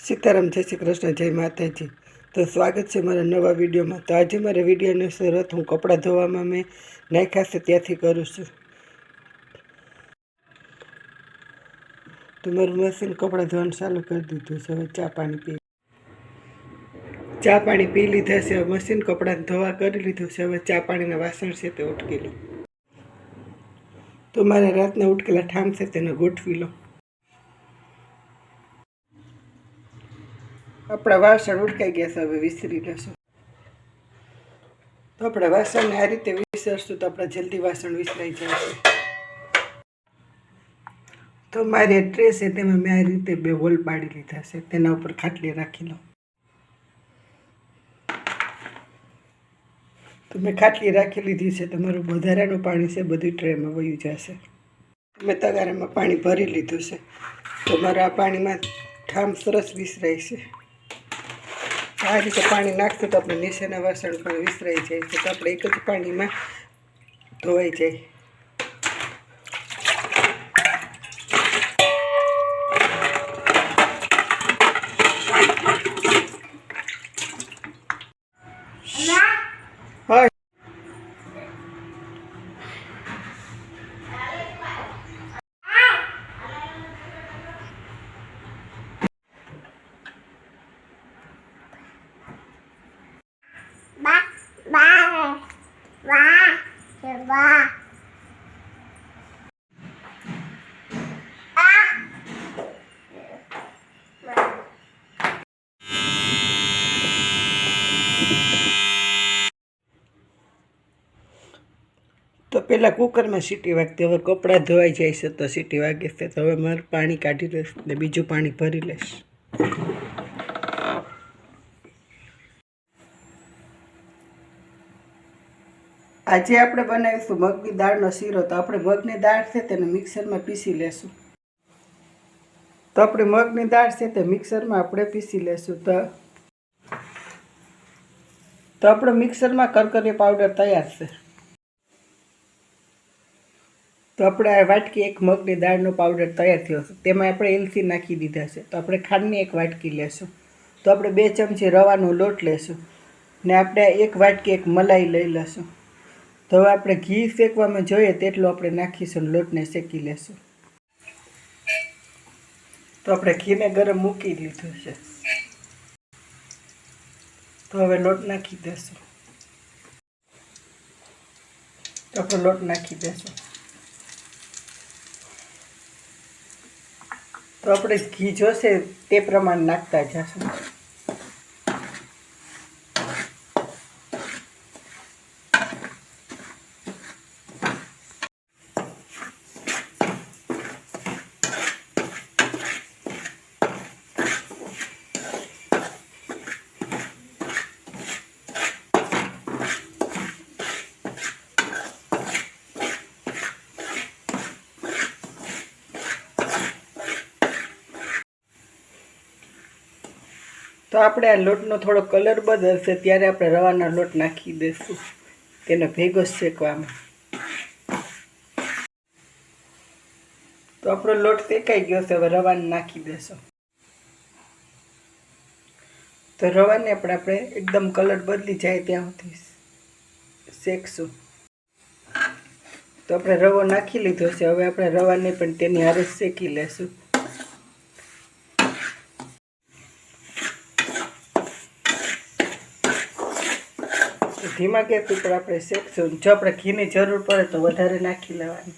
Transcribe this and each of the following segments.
સીતારામ, જય શ્રી કૃષ્ણ, જય માતાજી. તો સ્વાગત છે મારા નવા વિડીયોમાં. તો આજે મારા વિડીયોની શરૂઆત હું કપડાં ધોવામાં મેં નાખ્યા છે, ત્યાંથી કરું છું. તો મારું મશીન કપડાં ધોવાનું ચાલુ કરી દીધું છે. હવે ચા પાણી પી ચા પાણી પી લીધા છે. મશીન કપડાં ધોવા કરી લીધું છે. હવે ચા પાણીના વાસણ છે તે ઉટકી લો. તો મારે રાતના ઉટકેલા ઠામ છે તેને ગોઠવી લો. આપણા વાસણ ઉડકાઈ ગયા છે હવે વિસરી લેશું તો આપણે વાસણને આ રીતે વિસરશું તો આપણા જલ્દી વાસણ વિસરાઈ જશે તો મારી ડ્રેસ છે તેમાં મેં આ રીતે બે હોલ પાડી લીધા છે. તેના ઉપર ખાટલી રાખી લો તો મેં ખાટલી રાખી લીધી છે. તમારું વધારાનું પાણી છે, બધું ટ્રેમાં વયું જશે. મેં તગારામાં પાણી ભરી લીધું છે. તો મારા પાણીમાં ઠામ સરસ વિસરાય છે. આ રીતે પાણી નાખશું તો આપણે નીચેના વાસણ પણ વિસરાઈ જાય તો આપણે એક જ પાણીમાં ધોવાઈ જાય. પહેલાં કુકરમાં સીટી વાગતી, હવે કપડાં ધોવાઈ જાય છે તો સીટી વાગે છે. તો હવે મારે પાણી કાઢી લઈશ ને બીજું પાણી ભરી લઈશ. આજે આપણે બનાવીશું મગની દાળનો શીરો. તો આપણે મગની દાળ છે તેને મિક્સરમાં પીસી લેશું. તો આપણે મગની દાળ છે તે મિક્સરમાં આપણે પીસી લેશું. તો તો આપણો મિક્સરમાં કરકરી પાવડર તૈયાર છે. તો આપણે આ વાટકી એક મગની દાળનો પાવડર તૈયાર થયો છે. તેમાં આપણે એલસી નાખી દીધા છે. તો આપણે ખાંડની એક વાટકી લેશું. તો આપણે બે ચમચી રવાનો લોટ લેશું ને આપણે એક વાટકી એક મલાઈ લઈ લેશું તો હવે આપણે ઘી શેકવામાં જોઈએ તેટલું આપણે નાખીશું લોટને શેકી લેશું. તો આપણે ઘીને ગરમ મૂકી દીધું છે. તો હવે લોટ નાખી દેશું. તો આપણે લોટ નાખી દેશું. તો આપણે ઘી જોશે તે પ્રમાણે નાખતા જશું. તો આપણે આ લોટનો થોડો કલર બદલશે, ત્યારે આપણે રવાનો લોટ નાખી દઈશું. તેને ભેગો શેકવામાં. તો આપણો લોટ શેકાઈ ગયો છે, હવે રવાને નાખી દેશું તો રવાને આપણે આપણે એકદમ કલર બદલી જાય ત્યાં સુધી શેકશું. તો આપણે રવો નાખી લીધો છે, હવે આપણે રવાને પણ તેની હારે શેકી લેશું. ધીમા ગેસ ઉપર આપણે શેકશું જો આપણે ઘીની જરૂર પડે તો વધારે નાખી લેવાની.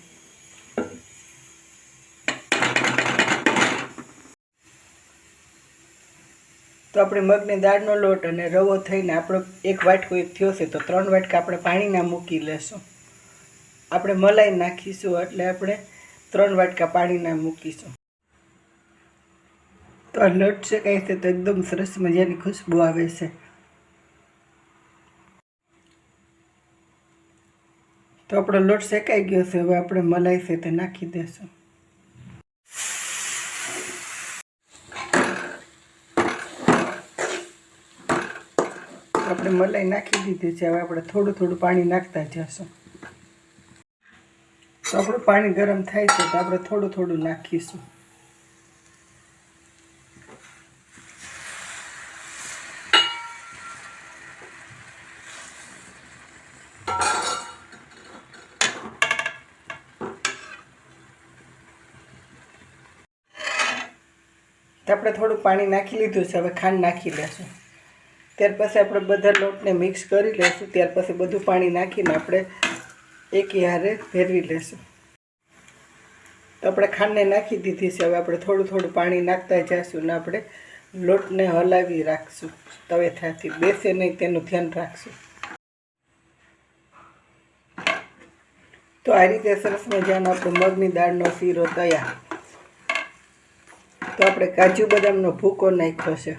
તો આપણે મગની દાળનો લોટ અને રવો થઈને આપણો એક વાટકો એક થયો છે, તો ત્રણ વાટકા આપણે પાણીના મૂકી લેશું. આપણે મલાઈ નાખીશું એટલે આપણે ત્રણ વાટકા પાણીના મૂકીશું. તો આ લોટ છે તો એકદમ સરસ મજાની ખુશ્બુ આવે છે. તો આપણો લોટ શેકાઈ ગયો છે, હવે આપણે મલાઈ છે તે નાખી દેશું. આપણે મલાઈ નાખી દીધી છે, હવે આપણે થોડું થોડું પાણી નાખતા જશું. તો આપણું પાણી ગરમ થાય છે, તો આપણે થોડું થોડું નાખીશું. આપણે થોડું પાણી નાખી લીધું છે, હવે ખાંડ નાખી લેશું. ત્યાર પછી આપણે બધા લોટને મિક્સ કરી લઈશું ત્યાર પછી બધું પાણી નાખીને આપણે એક હારે ભેરવી લેશું. તો આપણે ખાંડને નાખી દીધી છે, હવે આપણે થોડું થોડું પાણી નાખતા જઈશું ને આપણે લોટને હલાવી રાખશું. તવેથાથી બેસે નહીં, તેનું ધ્યાન રાખશું. તો આ રીતે સરસ મજાનો આપણો મગની દાળનો શીરો તૈયાર. તો આપણે કાજુ બદામનો ભૂકો નાખ્યો છે.